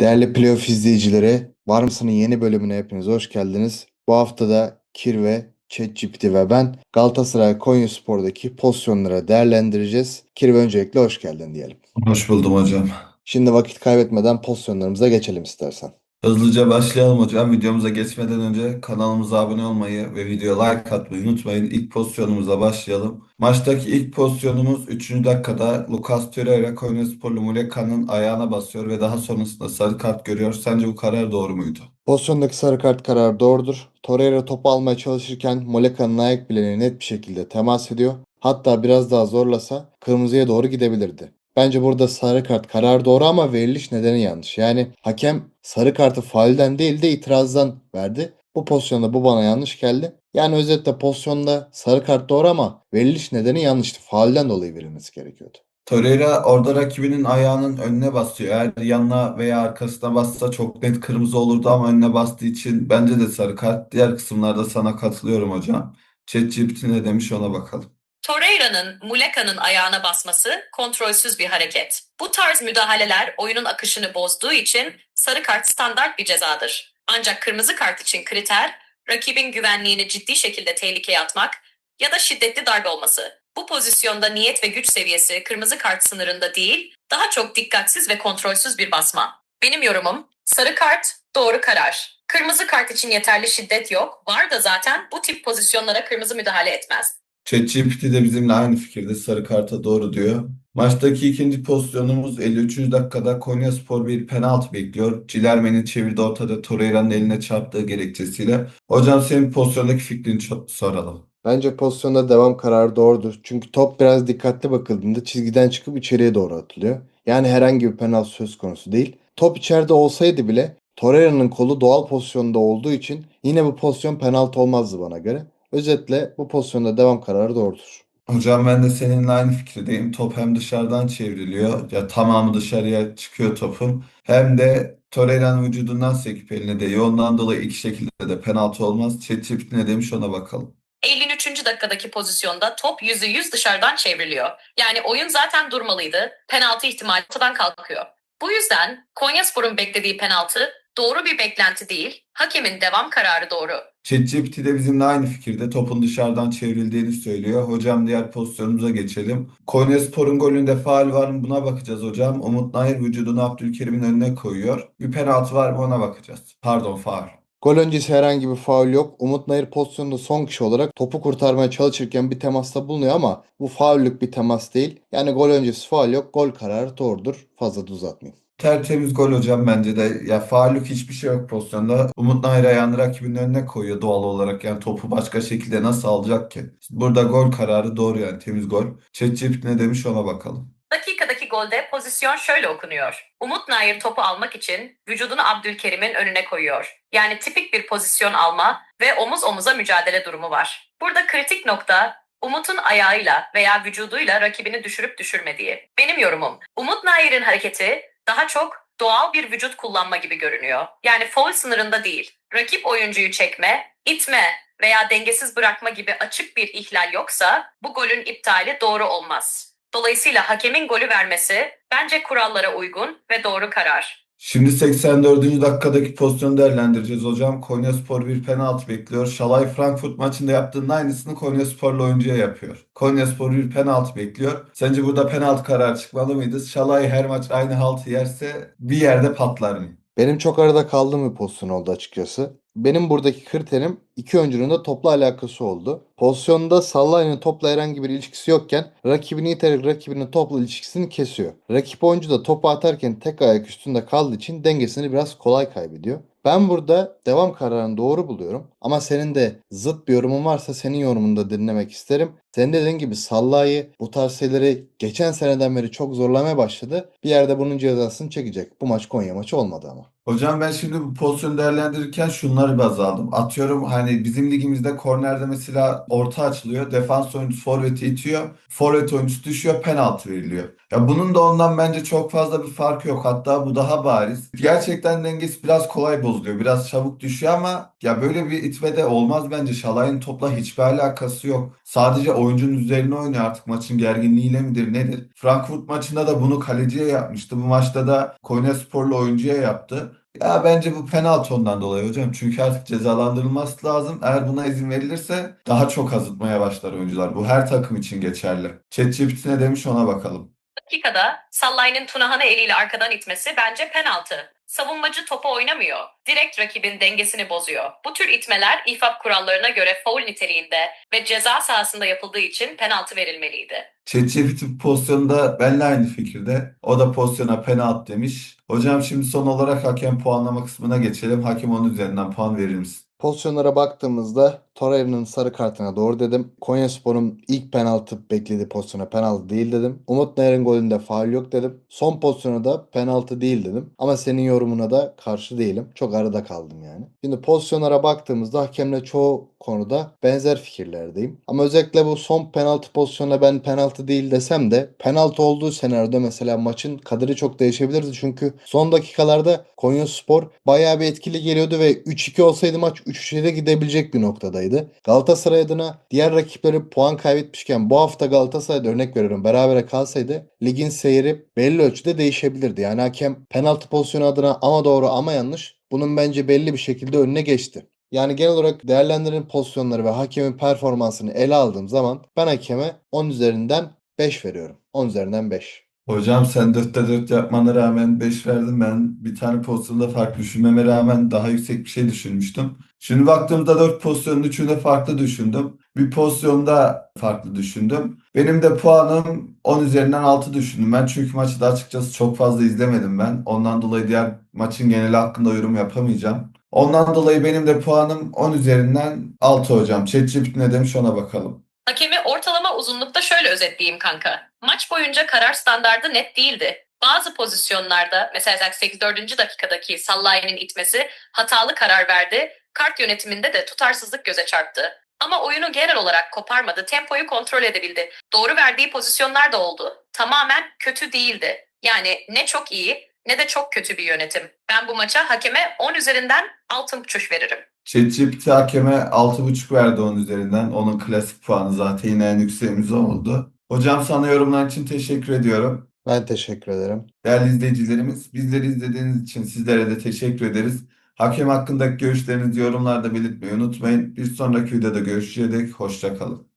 Değerli playoff izleyicileri, Var mısın'ın yeni bölümüne hepiniz hoş geldiniz. Bu hafta da Kirve, ChatGPT ve ben Galatasaray Konyaspor'daki pozisyonları değerlendireceğiz. Kirve öncelikle hoş geldin diyelim. Hoş buldum hocam. Şimdi vakit kaybetmeden pozisyonlarımıza geçelim istersen. Hızlıca başlayalım hocam. Videomuza geçmeden önce kanalımıza abone olmayı ve videoya like atmayı unutmayın. İlk pozisyonumuza başlayalım. Maçtaki ilk pozisyonumuz 3. dakikada Lucas Torreira Konyasporlu Muleka'nın ayağına basıyor ve daha sonrasında sarı kart görüyor. Sence bu karar doğru muydu? Pozisyondaki sarı kart kararı doğrudur. Torreira topu almaya çalışırken Moleka'nın ayak bileğine net bir şekilde temas ediyor. Hatta biraz daha zorlasa kırmızıya doğru gidebilirdi. Bence burada sarı kart karar doğru ama veriliş nedeni yanlış. Yani hakem sarı kartı faulden değil de itirazdan verdi. Bu pozisyonda bu bana yanlış geldi. Yani özetle pozisyonda sarı kart doğru ama veriliş nedeni yanlıştı. Faulden dolayı verilmesi gerekiyordu. Torreira orada rakibinin ayağının önüne basıyor. Eğer yanına veya arkasına bassa çok net kırmızı olurdu ama önüne bastığı için bence de sarı kart. Diğer kısımlarda sana katılıyorum hocam. ChatGPT ne demiş ona bakalım. Torreira'nın Muleka'nın ayağına basması kontrolsüz bir hareket. Bu tarz müdahaleler oyunun akışını bozduğu için sarı kart standart bir cezadır. Ancak kırmızı kart için kriter rakibin güvenliğini ciddi şekilde tehlikeye atmak ya da şiddetli darbe olması. Bu pozisyonda niyet ve güç seviyesi kırmızı kart sınırında değil, daha çok dikkatsiz ve kontrolsüz bir basma. Benim yorumum sarı kart doğru karar. Kırmızı kart için yeterli şiddet yok. Var da zaten bu tip pozisyonlara kırmızı müdahale etmez. ChatGPT de bizimle aynı fikirde sarı karta doğru diyor. Maçtaki ikinci pozisyonumuz 53. dakikada Konyaspor bir penaltı bekliyor. Cilerme'nin çevirdi ortada Torreira'nın eline çarptığı gerekçesiyle. Hocam senin pozisyondaki fikrini soralım. Bence pozisyonda devam kararı doğrudur. Çünkü top biraz dikkatli bakıldığında çizgiden çıkıp içeriye doğru atılıyor. Yani herhangi bir penaltı söz konusu değil. Top içeride olsaydı bile Torreira'nın kolu doğal pozisyonda olduğu için yine bu pozisyon penaltı olmazdı bana göre. Özetle bu pozisyonda devam kararı doğrudur. Hocam ben de seninle aynı fikirdeyim. Top hem dışarıdan çevriliyor. Ya tamamı dışarıya çıkıyor topun. Hem de Torreira'nın vücudundan sekip eline değiyor. Ondan dolayı iki şekilde de penaltı olmaz. ChatGPT ne demiş ona bakalım. 53. dakikadaki pozisyonda top %100 dışarıdan çevriliyor. Yani oyun zaten durmalıydı. Penaltı ihtimali ortadan kalkıyor. Bu yüzden Konyaspor'un beklediği penaltı doğru bir beklenti değil. Hakemin devam kararı doğru. ChatGPT de bizimle aynı fikirde topun dışarıdan çevrildiğini söylüyor. Hocam diğer pozisyonumuza geçelim. Konyaspor'un golünde faul var mı buna bakacağız hocam. Umut Nayır vücudunu Abdülkerim'in önüne koyuyor. Bir penaltı var mı ona bakacağız. Pardon faul. Gol öncesi herhangi bir faul yok. Umut Nayır pozisyonunda son kişi olarak topu kurtarmaya çalışırken bir temasta bulunuyor ama bu faullük bir temas değil. Yani gol öncesi faul yok. Gol kararı doğrudur. Fazla da uzatmayayım. Tertemiz gol hocam bence de. Ya faullük hiçbir şey yok pozisyonda. Umut Nayır ayağını rakibinin önüne koyuyor doğal olarak. Yani topu başka şekilde nasıl alacak ki? Burada gol kararı doğru yani temiz gol. ChatGPT ne demiş ona bakalım. Dakikadaki golde pozisyon şöyle okunuyor. Umut Nayır topu almak için vücudunu Abdülkerim'in önüne koyuyor. Yani tipik bir pozisyon alma ve omuz omuza mücadele durumu var. Burada kritik nokta Umut'un ayağıyla veya vücuduyla rakibini düşürüp düşürmediği. Benim yorumum Umut Nayir'in hareketi daha çok doğal bir vücut kullanma gibi görünüyor. Yani foul sınırında değil. Rakip oyuncuyu çekme, itme veya dengesiz bırakma gibi açık bir ihlal yoksa bu golün iptali doğru olmaz. Dolayısıyla hakemin golü vermesi bence kurallara uygun ve doğru karar. Şimdi 84. dakikadaki pozisyonu değerlendireceğiz hocam. Konyaspor bir penaltı bekliyor. Şalay Frankfurt maçında yaptığının aynısını Konyasporlu oyuncuya yapıyor. Konyaspor bir penaltı bekliyor. Sence burada penaltı kararı çıkmalı mıydı? Şalay her maç aynı haltı yerse bir yerde patlar mı? Benim çok arada kaldığım bir pozisyon oldu açıkçası. Benim buradaki kriterim iki oyuncunun da topla alakası oldu. Pozisyonda Salah'ın topla herhangi bir ilişkisi yokken rakibini iterek rakibinin topla ilişkisini kesiyor. Rakip oyuncu da topu atarken tek ayak üstünde kaldığı için dengesini biraz kolay kaybediyor. Ben burada devam kararını doğru buluyorum. Ama senin de zıt bir yorumun varsa senin yorumunu da dinlemek isterim. Senin dediğin gibi Sallah'ı bu tarz şeyleri geçen seneden beri çok zorlamaya başladı. Bir yerde bunun cezasını çekecek. Bu maç Konya maçı olmadı ama. Hocam ben şimdi bu pozisyonu değerlendirirken şunları baz aldım. Atıyorum hani bizim ligimizde kornerde mesela orta açılıyor. Defans oyuncusu forveti itiyor. Forvet oyuncusu düşüyor. Penaltı veriliyor. Ya bunun da ondan bence çok fazla bir farkı yok. Hatta bu daha bariz. Gerçekten dengesi biraz kolay bozuluyor. Biraz çabuk düşüyor ama ya böyle bir itmede olmaz bence. Şalay'ın topla hiçbir alakası yok. Sadece oyuncunun üzerine oynuyor artık maçın gerginliğiyle midir nedir? Frankfurt maçında da bunu kaleciye yapmıştı. Bu maçta da Konyasporlu oyuncuya yaptı. Ya bence bu penaltı ondan dolayı hocam. Çünkü artık cezalandırılması lazım. Eğer buna izin verilirse daha çok azıtmaya başlar oyuncular. Bu her takım için geçerli. ChatGPT ne demiş ona bakalım. dakikada Sallay'ın Tunahan'ı eliyle arkadan itmesi bence penaltı. Savunmacı topa oynamıyor. Direkt rakibin dengesini bozuyor. Bu tür itmeler İFAB kurallarına göre foul niteliğinde ve ceza sahasında yapıldığı için penaltı verilmeliydi. ChatGPT bu pozisyonda benimle aynı fikirde. O da pozisyona penaltı demiş. Hocam şimdi son olarak hakem puanlama kısmına geçelim. Hakem onun üzerinden puan verir misin? Pozisyonlara baktığımızda Torreira'nın sarı kartına doğru dedim. Konyaspor'un ilk penaltı beklediği pozisyona penaltı değil dedim. Umut Nayır'ın golünde faul yok dedim. Son pozisyona da penaltı değil dedim. Ama senin yorumuna da karşı değilim. Çok arada kaldım yani. Şimdi pozisyonlara baktığımızda hakemle çoğu konuda benzer fikirlerdeyim. Ama özellikle bu son penaltı pozisyonuna ben penaltı değil desem de penaltı olduğu senaryoda mesela maçın kaderi çok değişebilirdi. Çünkü son dakikalarda Konyaspor bayağı bir etkili geliyordu ve 3-2 olsaydı maç 3-3'e de gidebilecek bir noktadaydı. Galatasaray adına diğer rakipleri puan kaybetmişken bu hafta Galatasaray'da örnek veriyorum berabere kalsaydı ligin seyri belli ölçüde değişebilirdi. Yani hakem penaltı pozisyonu adına ama doğru ama yanlış bunun bence belli bir şekilde önüne geçti. Yani genel olarak değerlendirilen pozisyonları ve hakemin performansını ele aldığım zaman ben hakeme 10 üzerinden 5 veriyorum. 10 üzerinden 5. Hocam sen 4'te 4 yapmana rağmen 5 verdin. Ben bir tane pozisyonda farklı düşünmeme rağmen daha yüksek bir şey düşünmüştüm. Şimdi baktığımda 4 pozisyonun 3'ünde farklı düşündüm. Bir pozisyonda farklı düşündüm. Benim de puanım 10 üzerinden 6 düşündüm ben. Çünkü maçı da açıkçası çok fazla izlemedim ben. Ondan dolayı diğer maçın geneli hakkında yorum yapamayacağım. Ondan dolayı benim de puanım 10 üzerinden 6 hocam. ChatGPT ne demiş ona bakalım. Hakemi ortalama uzunlukta şöyle özetleyeyim kanka. Maç boyunca karar standardı net değildi. Bazı pozisyonlarda mesela 84. dakikadaki Sallay'ın itmesi hatalı karar verdi. Kart yönetiminde de tutarsızlık göze çarptı. Ama oyunu genel olarak koparmadı, tempoyu kontrol edebildi. Doğru verdiği pozisyonlar da oldu. Tamamen kötü değildi. Yani ne çok iyi ne de çok kötü bir yönetim. Ben bu maça hakeme 10 üzerinden altın uçuş veririm. ChatGPT hakeme 6.5 verdi 10 üzerinden. Onun klasik puanı zaten yine en yükseğimiz oldu. Hocam sana yorumlar için teşekkür ediyorum. Ben teşekkür ederim. Değerli izleyicilerimiz, bizleri izlediğiniz için sizlere de teşekkür ederiz. Hakem hakkındaki görüşlerinizi yorumlarda belirtmeyi unutmayın. Bir sonraki videoda görüşecek. Hoşça kalın.